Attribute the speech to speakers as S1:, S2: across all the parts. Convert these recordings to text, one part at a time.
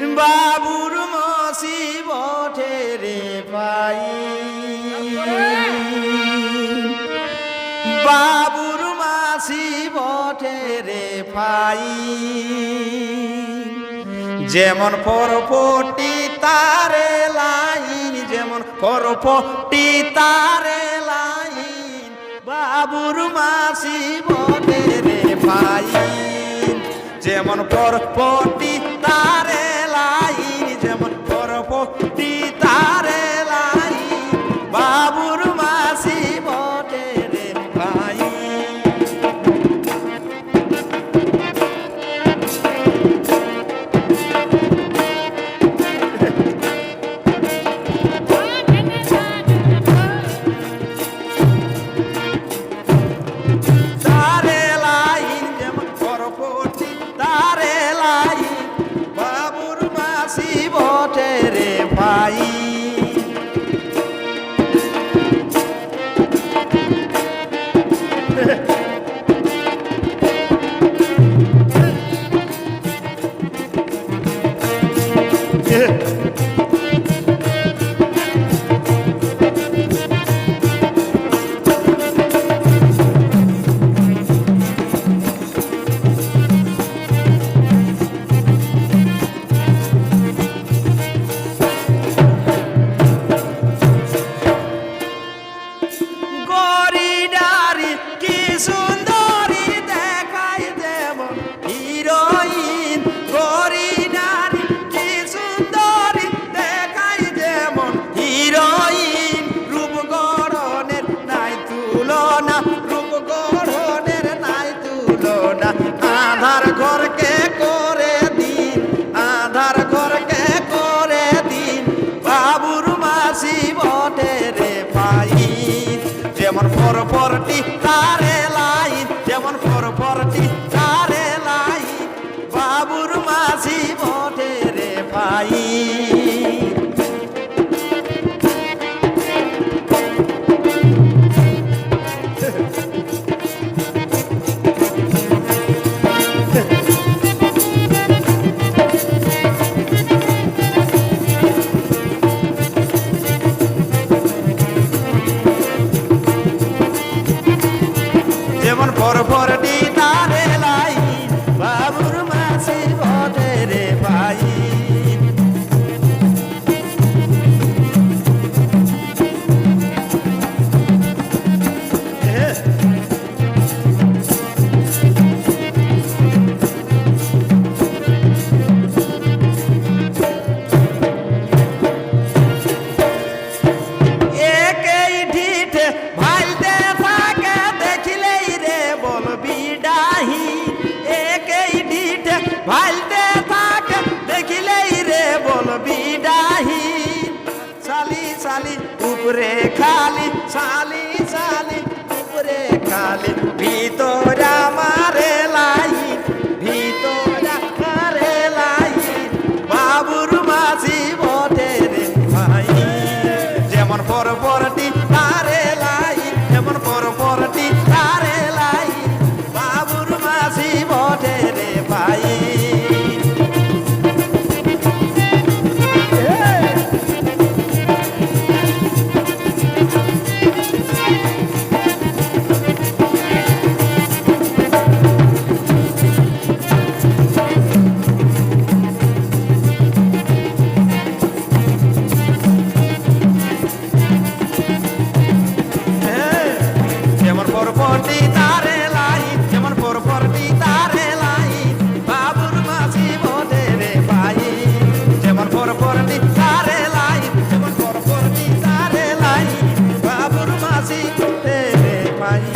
S1: বাবুর মাসি বঠে রে পাই বাবুর মাসি বঠে রে পাই যেমন পরপটি তারে লাইন, যেমন পরপটি তারে লাইন, বাবুর মাসি বটে রে ভাই। যেমন পরপটি what about? everyone.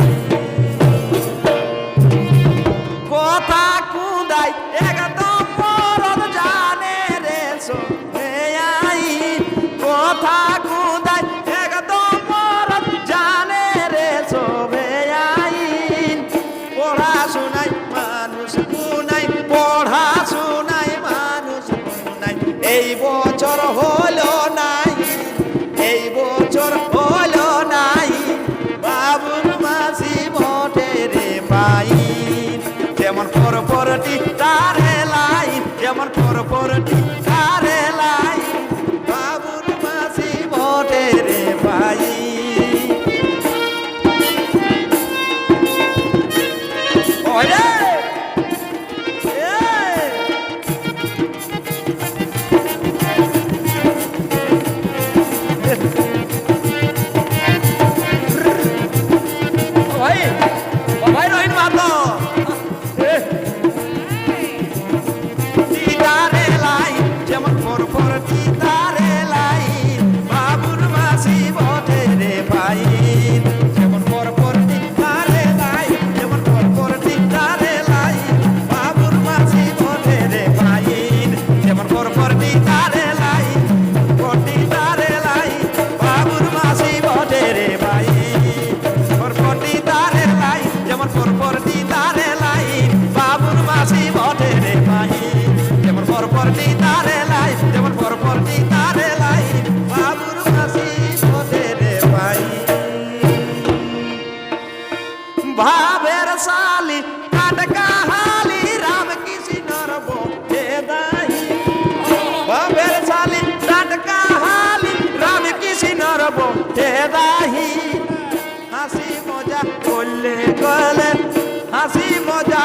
S1: ভাবের সালি কাটকা হালি, রাম কৃষ্ণর বন্ধে দাহি ভাবের সালি কাটকা হালি, রাম কৃষ্ণর বন্ধে দাহি হাসি মজা করলে গলে, হাসি মজা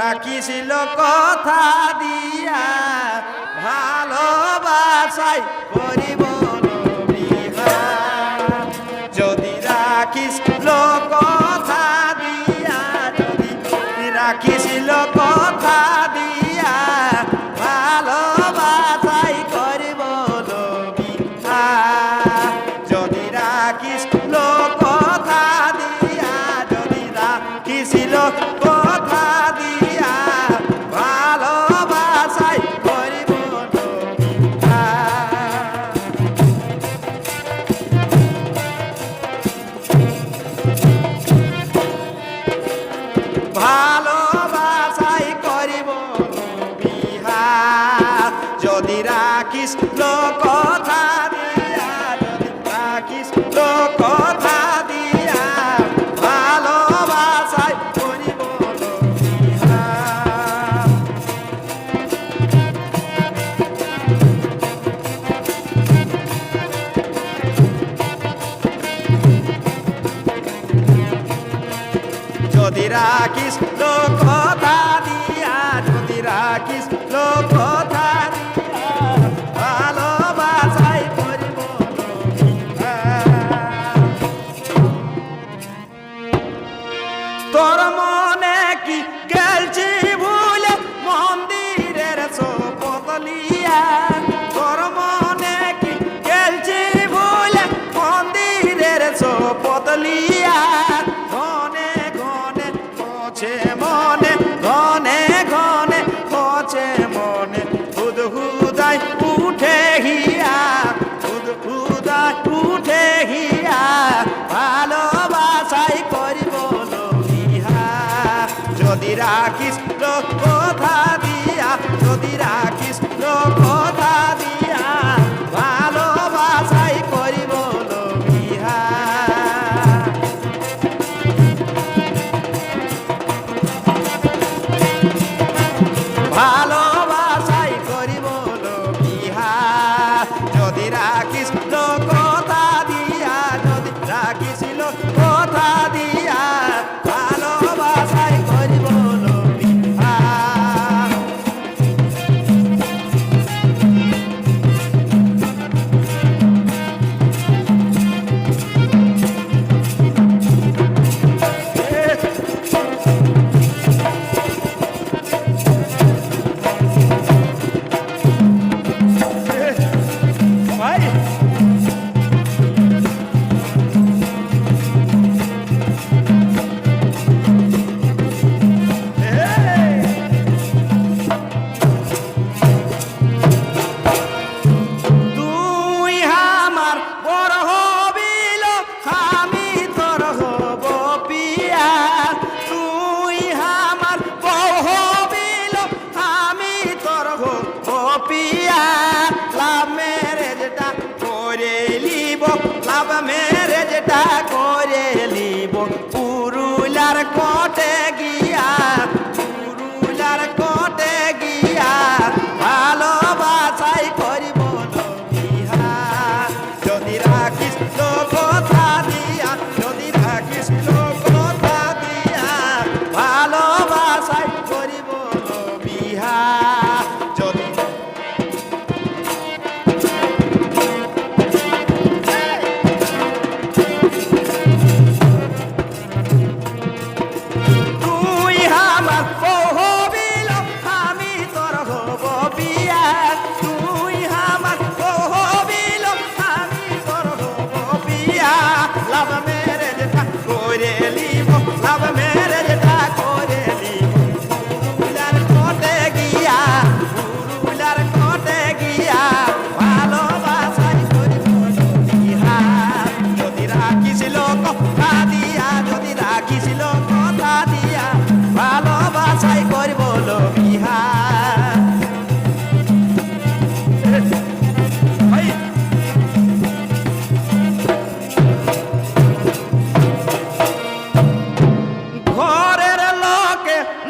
S1: রাখিছিল কথা দিয়া ভালোবাসাই করিব। রাখিস লোক কথা দিয়া যদি রাখিস লোক রাখিস কথা দিয়া যদি রাখ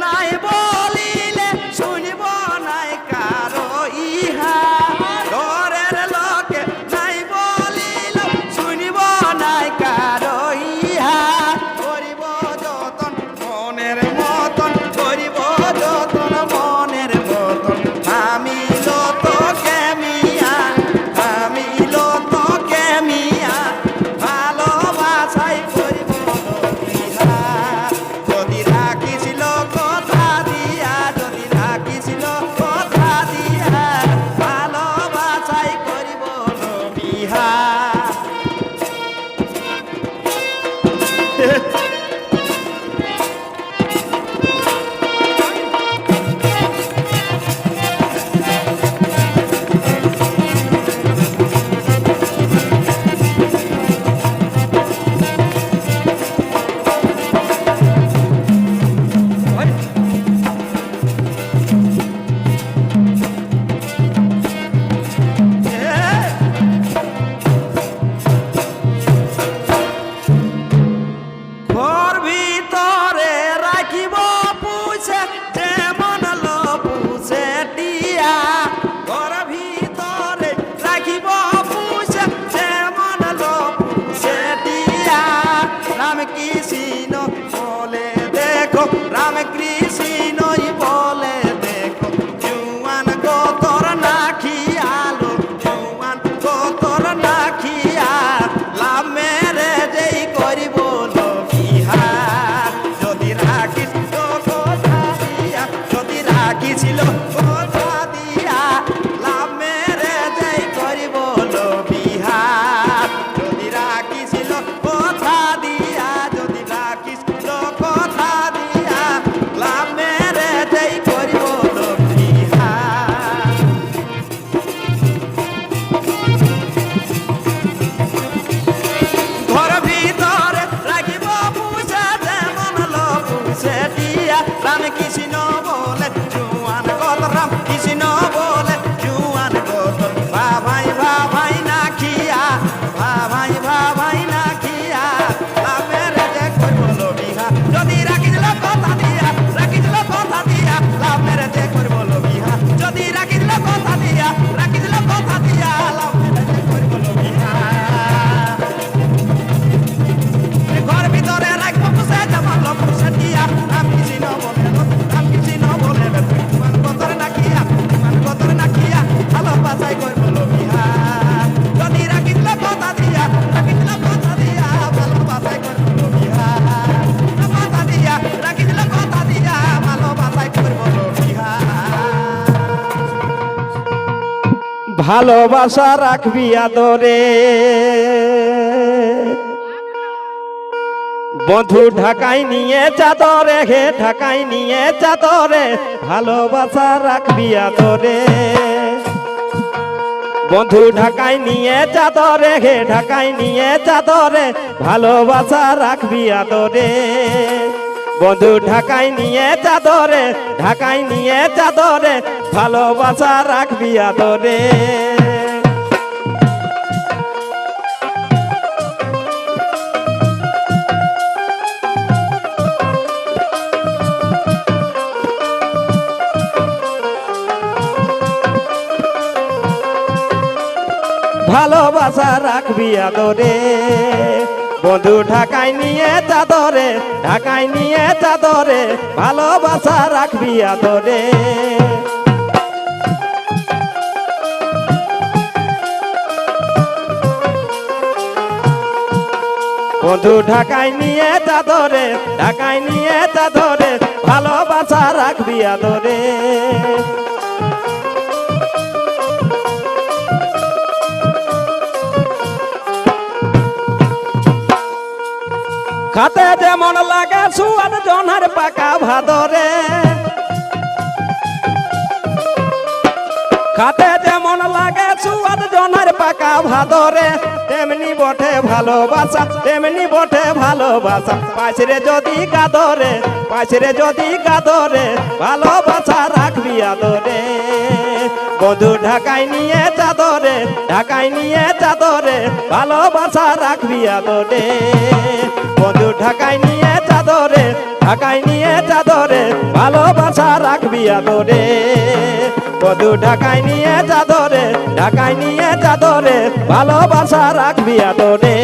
S1: নাই বল ভালোবাসা রাখবি আদরে। বন্ধু ঢাকাই নিয়ে চাদরে, হে ঢাকাই নিয়ে চাদরে, ভালোবাসা রাখবি আদরে। বন্ধু ঢাকাই নিয়ে চাদরে, হে ঢাকাই নিয়ে চাদরে, ভালোবাসা রাখবি আদরে। বন্ধু ঢাকাই নিয়ে চাদরে ঢাকায় নিয়ে চাদরে ভালোবাসা রাখবি আদরে। ভালোবাসা রাখবি আদরে। বন্ধু ঢাকায় নিয়ে চাদরে, ঢাকায় নিয়ে চাদরে, ভালোবাসা রাখবি আদরে। বন্ধু ঢাকায় নিয়ে চাদরে, ঢাকায় নিয়ে চাদরে, ভালোবাসা রাখবি আদরে। খাতে যেমন লাগে সুয়াদ জনহার পাকা ভাদরে। খাতে যেমন লাগে সুয়াদ জনহার পাকা ভাদরে। তেমনি বটে ভালোবাসা, তেমনি বটে ভালোবাসা। পাশরে যদি গাদরে পাশরে যদি গাদরে ভালোবাসা রাখবি আদরে। বধু ঢাকায় নিয়ে চাদরে, ঢাকায় নিয়ে চাদরে ভালোবাসা রাখবি আদরে। বন্ধু ঢাকায় নিয়ে চাদরে, ঢাকায় নিয়ে চাদরে ভালোবাসা রাখবি আদরে। বধু ঢাকায় নিয়ে চাদরে, ঢাকায় নিয়ে চাদরে ভালোবাসা রাখবি আদরে।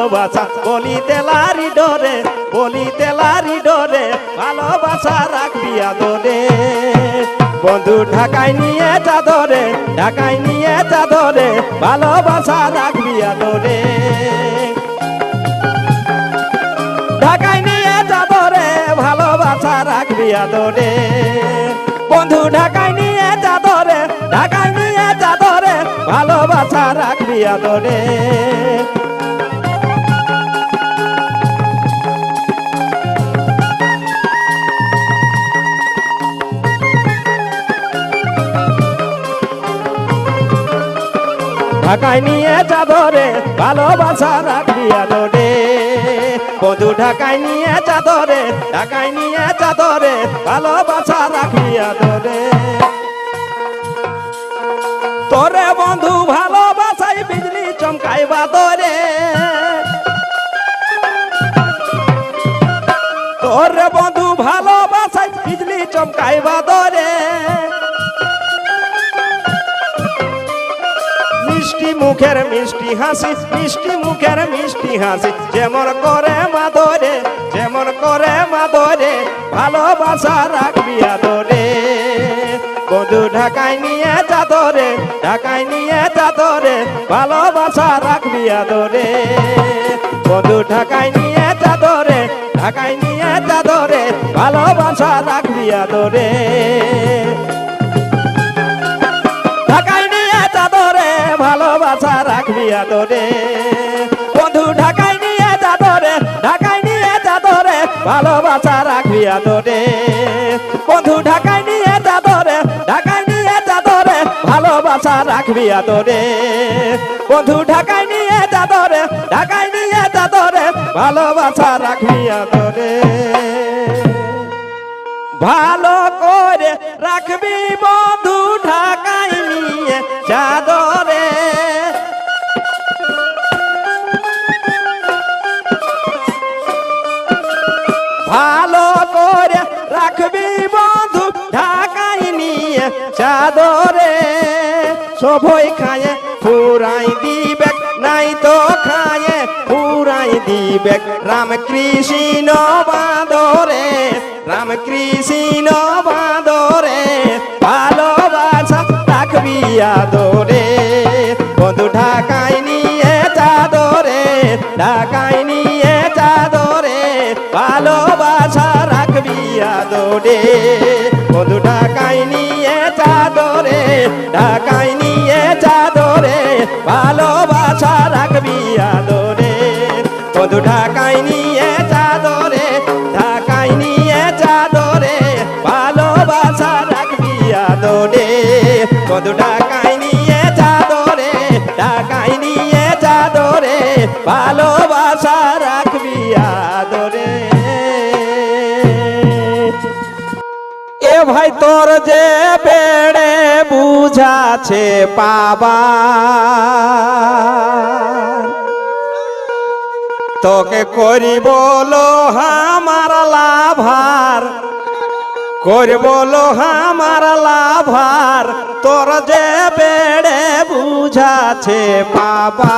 S1: ভালোবাসা, বলি তেলারি ডরে, বলি তেলারি ডরে, ভালোবাসা রাখবি আদরে। বন্ধু, ঢাকায় নিয়ে চাদরে ঢাকায় নিয়ে চাদরে ভালোবাসা রাখবি আদরে। ঢাকায় নিয়ে চাদরে ভালোবাসা রাখবি আদরে। বন্ধু, ঢাকায় নিয়ে চাদরে ঢাকায় নিয়ে চাদরে ভালোবাসা রাখবি আদরে। ঢাকায় নিয়ে চাদরে ভালোবাসা রাখবি আদরে বধু ঢাকায় নিয়ে চাদরে ঢাকায় নিয়ে চাদরে ভালোবাসা রাখবি আদরে তোরে বন্ধু ভালোবাসাই বিজলি চমকাই বাদরে। তোরে বন্ধু ভালোবাসাই বিজলি চমকাই বাদরে। মিষ্টি মুখের মিষ্টি হাসি, মিষ্টি মুখের মিষ্টি হাসি। যেমন করে মাদরে, যেমন করে মাদরে, ভালোবাসা রাখবি আদরে। বধু ঢাকায় নিয়ে চাদরে ঢাকায় নিয়ে চাদরে ভালোবাসা রাখবি আদরে। বধু ঢাকায় নিয়ে চাদরে ঢাকায় নিয়ে চাদরে ভালোবাসা রাখবি আদরে। রাখবি আদরে বন্ধু নিয়ে ঢাকায় নিয়ে চাদরে ভালোবাসা আদরে বন্ধু, ঢাকায় নিয়ে চাদরে ঢাকায় নিয়ে চাদরে ভালোবাসা রাখবি আদরে বন্ধু, ঢাকায় নিয়ে ঢাকায় নিয়ে চাদরে ভালোবাসা ভালো করে রাখবি বন্ধু ঢাকায় চাদরে সবই খায়ে, ফুরাই দিবে নাই তো খায়ে, ফুরাই দিবে রাম কৃষ্ণ বাদরে রাম কৃষ্ণ বাদরে, ভালোবাসা রাখবি আদরে। বন্ধু, ঢাকায় নিয়ে চাদরে, ঢাকায় নিয়ে চাদরে, ভালোবাসা রাখবি আদরে। বন্ধু ঢাকায় নিয়ে চাদরে ঢাকায় নিয়ে চাদরে ভালোবাসা ভাই, তোর যে বেড়ে বুঝাছে পাবা তোকে করি বলো আমার লাভার, করি বলো আমার লাভার, তোর যে বেড়ে বুঝাছে পাবা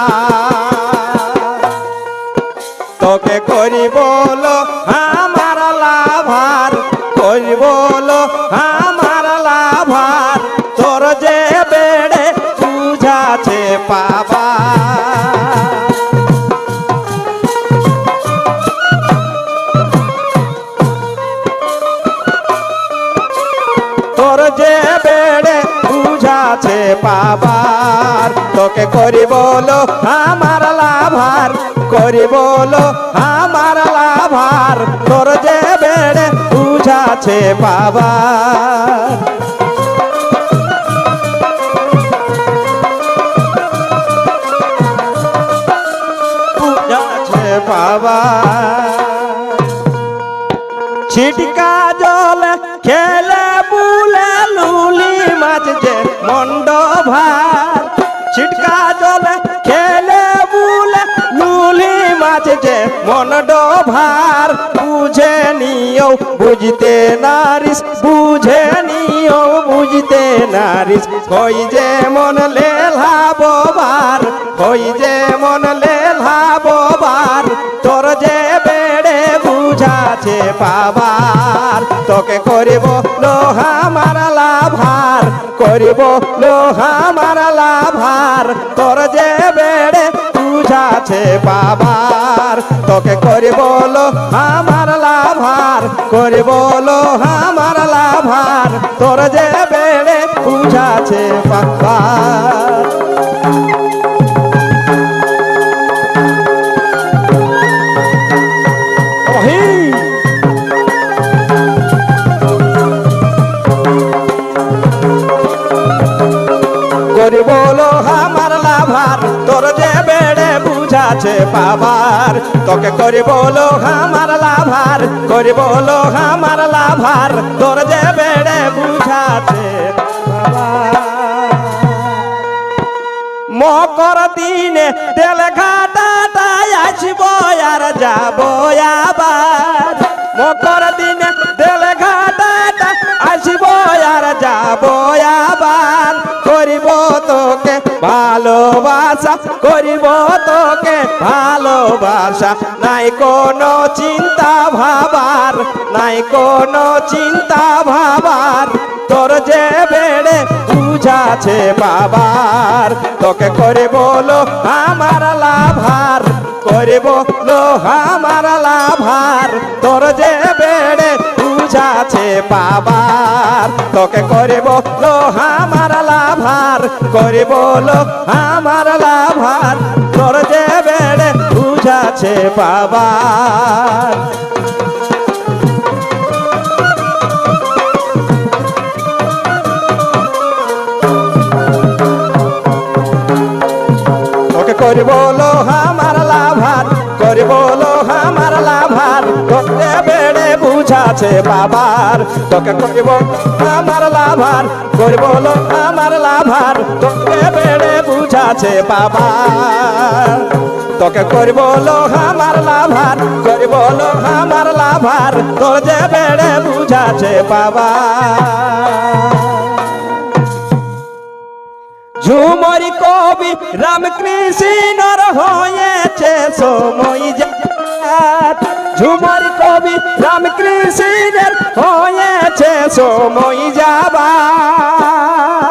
S1: তোকে করি বলো আমার করি বলো, আমার লাভার, তোর যে বেড়ে বুঝাছে পাবা তোর যে বেড়ে বুঝাছে পাবার তোকে করি বলো, আমার লাভার, করি বলো, আমার লাভার, তোর যে বেড়ে পাবার বুঝাছে ছিটকা জল খেলে বুলে লুলি মাছ যে মন্ড ভার ছিটকা জল খেলে বুলে লুলি মাছ যে মন্ড বুঝতে নারিস বুঝে নিও, বুঝতে নারিস হই যে মন লেলা বোবার হই যে মন লেলা বোবার, তোর যে বেড়ে বুঝাছে পাবার। তোকে করিব লোহা মারা লাভার করিব লোহা মারা লাভার তোর যে বেড়ে বুঝাছে পাবার। তোকে করিব আমার লাভার করিব আমার লাভার তোর যে বেড়ে বুঝাছে করি বলো আমার লাভার তোর বেড়ে বুঝাছে পাবার তোকে করি বলো আমার লাভার করি বলো আমার লাভার। তোর যে বেড়ে বুঝাছে মকর দিনে তেল ঘাটাটাই আসব আর যাব আবার। মকর দিনে তেল আর যাব আবার করিব তোকে ভালোবাসা, করিব তোকে ভালোবাসা। নাই কোনো চিন্তা ভাবার, নাই কোনো চিন্তা ভাবার। তোর যে বেড়ে বুঝাছে বাবার, তোকে করে বলো আমার লাভার করে বলো আমার লাভার। তোর যে বেড়ে বুঝাছে বাবার তোকে করে বলো আমার লাভার করে বলো আমার লাভার। তোর যে বেড়ে বুঝাছে বাবার। তোকে করি বলো আমার লাভার করি বলো আমার লাভার। তোকে বেড়ে বুঝাছে বাবার। তোকে করিব আমার লাভার করি বলো আমার লাভার। তোকে বেড়ে বুঝাছে বাবার। তোকে করি বলো আমার লাভার করি বলো আমার লাভার। তোর যে বেড়ে বুঝাছে বাবা ঝুমরি কবি রামকৃষ্ণর হয়েছে সময় যাত ঝুমরি কবি রামকৃষ্ণের হয়েছে সময় তোরেই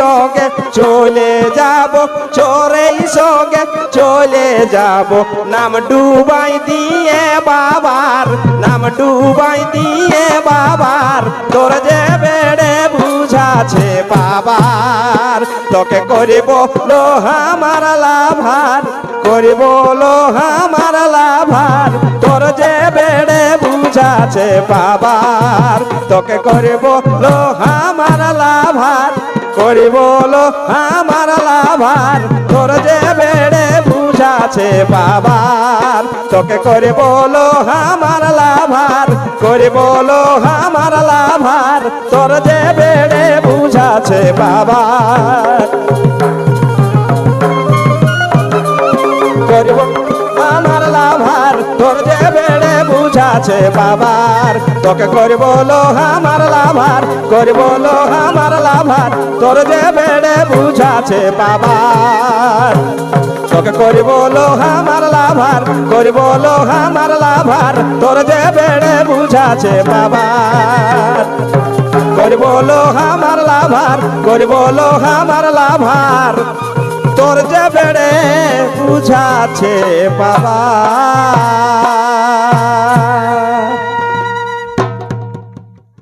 S1: সঙ্গে চলে যাব চোরেই সঙ্গে চলে যাব। নাম ডুবাই দিয়ে বাবার, নাম ডুবাই দিয়ে বাবার। তোর যে বেড়ে বুঝাছে বাবার। তোকে করিব লোহা আমার লাভার করিব লোহা আমার লাভার তোর যে বেড়ে বুঝাছে বাবার, তোকে করিব লো আমার লাভার করিব লো আমার লাভার। তোর যে বেড়ে বুঝাছে বাবার। তোকে করে বলো, আমার লাভার। করে বলো, আমার লাভার। তোর যে বেড়ে বুঝাছে বাবার। করিব বুঝাছে বাবার। তোকে করিব লো আমার লাভার, করিব লো আমার লাভার। তোর যে বেড়ে বুঝাছে বাবার। তোকে করিব লো আমার লাভার, করিব লো আমার লাভার। তোর যে বেড়ে বুঝাছে বাবার। করিব লো আমার লাভার, করিব লো আমার লাভার। তোর যে বেড়ে বুঝাছে বাবা